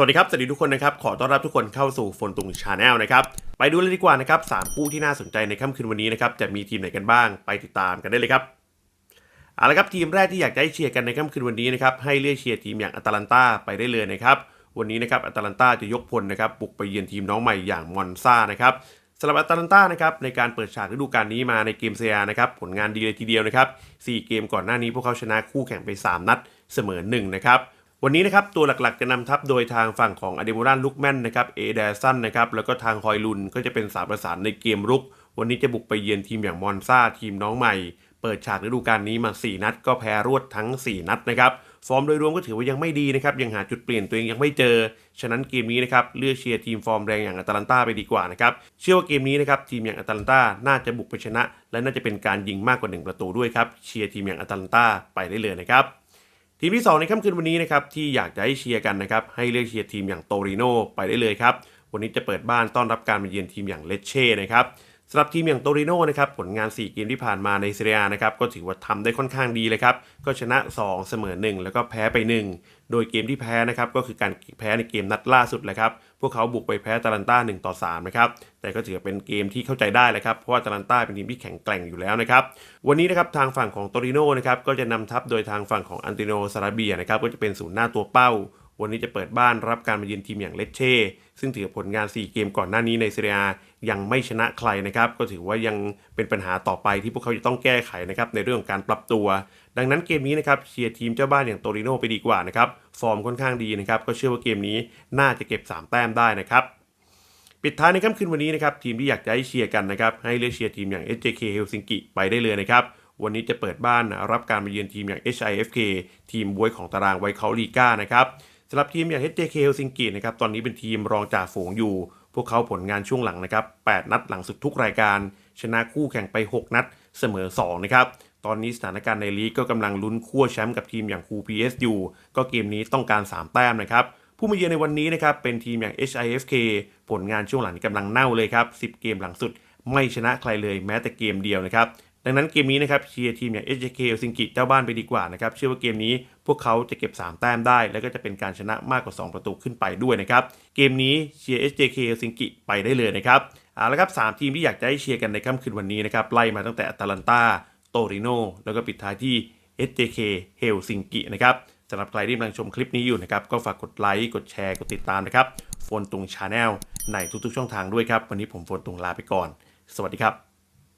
สวัสดีครับ สวัสดีทุกคนนะครับ ขอต้อนรับทุกคนเข้าสู่ฟนตุงชาแนลนะครับ ไปดูเลยดีกว่านะครับสามคู่ที่น่าสนใจในค่ำคืนวันนี้นะครับ จะมีทีมไหนกันบ้าง ไปติดตามกันได้เลยครับ เอาละครับทีมแรกที่อยากจะให้เชียร์กันในค่ำคืนวันนี้นะครับ ให้เลือกเชียร์ทีมอย่างอัตแลนตาไปได้เลยนะครับ วันนี้นะครับอัตแลนตาจะยกพลนะครับบุกไปเยือนทีมน้องใหม่อย่างมอนซานะครับสำหรับอัตแลนตานะครับในการเปิดฉากฤดูกาลนี้มาในเกมเซียนะครับผลงานดีเลยทีเดียวนะครับ4เกมก่อนหน้านี้พวกเขาชนะคู่แข่งไป 3 นัดเสมอ1นะครับ วันนี้นะครับตัวหลักๆจะนำทัพโดยทางฝั่งของอเดโมรันลุกแมนนะครับเอเดซันนะครับแล้วก็ทางฮอยลุนก็จะเป็นสามประสานในเกมรุก วันนี้จะบุกไปเยือนทีมอย่างมอนซาทีมน้องใหม่ เปิดฉากฤดูกาลนี้มา 4 นัด ก็แพ้รวดทั้ง 4 นัดนะครับฟอร์มโดยรวมก็ถือว่ายังไม่ดีนะครับยังหาจุดเปลี่ยนตัวเองยังไม่เจอ ฉะนั้นเกมนี้นะครับเลือกเชียร์ทีมฟอร์มแรงอย่างอัตแลนตาไปดีกว่านะครับเชื่อว่าเกมนี้นะครับทีมอย่างอัตแลนตาน่าจะบุกไปชนะ และน่าจะเป็นการยิงมากกว่า 1 ประตูด้วยครับเชียร์ทีมอย่างอัตแลนตาไปได้เลยนะครับ ทีมที่ 2 ในค่ำคืนวันนี้นะครับที่อยากจะให้เชียร์กันนะครับให้เลือกเชียร์ทีมอย่างโตริโนไปได้เลยครับวันนี้จะเปิดบ้านต้อนรับการมาเยือนทีมอย่างเลเช่นะครับ สำหรับทีมอย่างโตริโนนะครับผลงาน 4 เกมที่ผ่านมาในเซเรียนะครับก็ถือว่าทำได้ค่อนข้างดีเลยครับ ก็ชนะ 2 เสมอ 1 แล้วก็แพ้ไป 1 โดยเกมที่แพ้นะครับก็คือการแพ้ในเกมนัดล่าสุดเลยครับ พวกเขาบุกไปแพ้ตาลันต้า1ต่อ3นะครับแต่ก็ถือเป็นเกมที่เข้าใจได้เลยครับเพราะว่าตาลันต้าเป็นทีมที่แข็งแกร่งอยู่แล้วนะครับวันนี้นะครับทางฝั่งของโตริโนนะครับก็จะนำทัพโดยทางฝั่งของอันติโนซาราเบียนะครับก็จะเป็นศูนย์หน้าตัวเป้า วันนี้จะเปิดบ้านรับการมาเยือนทีมอย่างเลเช่ ซึ่งถือผลงาน 4 เกมก่อนหน้านี้ในเซเรียยังไม่ชนะใครนะครับ ก็ถือว่ายังเป็นปัญหาต่อไปที่พวกเขาจะต้องแก้ไขนะครับในเรื่องของการปรับตัว ดังนั้นเกมนี้นะครับเชียร์ทีมเจ้าบ้านอย่างโตริโนไปดีกว่านะครับฟอร์มค่อนข้างดีนะครับก็เชื่อว่าเกมนี้น่าจะเก็บ 3 แต้มได้นะครับปิดท้ายในค่ำคืนวันนี้นะครับทีมที่อยากจะให้เชียร์กันนะครับให้เลือกเชียร์ทีมอย่าง SJK Helsinki ไปได้เลยนะครับวันนี้จะเปิดบ้านรับการมาเยือนทีมอย่าง HIFK ทีมบวยของตารางไวเคาลีก้านะครับ สำหรับทีมอย่าง HJK Helsinki นะครับตอนนี้เป็นทีมรองจ่าฝูงอยู่ พวกเขาผลงานช่วงหลังนะครับ8นัดหลังสุดทุกรายการ ชนะคู่แข่งไป 6 นัดเสมอ 2 นะครับตอนนี้สถานการณ์ในลีกก็กำลังลุ้นขั้วแชมป์กับทีมอย่างคู PS อยู่ก็เกมนี้ต้องการ 3 แต้มนะครับผู้มาเยือนในวันนี้นะครับเป็นทีมอย่าง HIFK ผลงานช่วงหลังกำลังเน่าเลยครับ 10 เกมหลังสุด ไม่ชนะใครเลยแม้แต่เกมเดียวนะครับ ดังนั้นเกมนี้นะครับเชียร์ทีมอย่าง HJK ซิงกิเจ้าบ้านไปดีกว่านะครับเชื่อว่าเกมนี้พวกเขาจะเก็บ 3 แต้มได้ แล้วก็จะเป็นการชนะมากกว่า 2 ประตูขึ้นไปด้วยนะครับเกมนี้เชียร์ HJK ซิงกิไปได้เลยนะครับเอาละครับ3ทีมที่อยากจะให้เชียร์กันในค่ำคืนวันนี้นะครับไล่มาตั้งแต่อตแลนตาโตริโนแล้วก็ปิดท้ายที่ SJK เฮลซิงกินะครับสำหรับใครที่กำลังชมคลิปนี้อยู่นะครับ ก็ฝากกดไลค์ กดแชร์ กดติดตามนะครับโฟนตุงชาแนลในทุกๆช่องทางด้วยครับ วันนี้ผมโฟนตุงลาไปก่อน สวัสดีครับ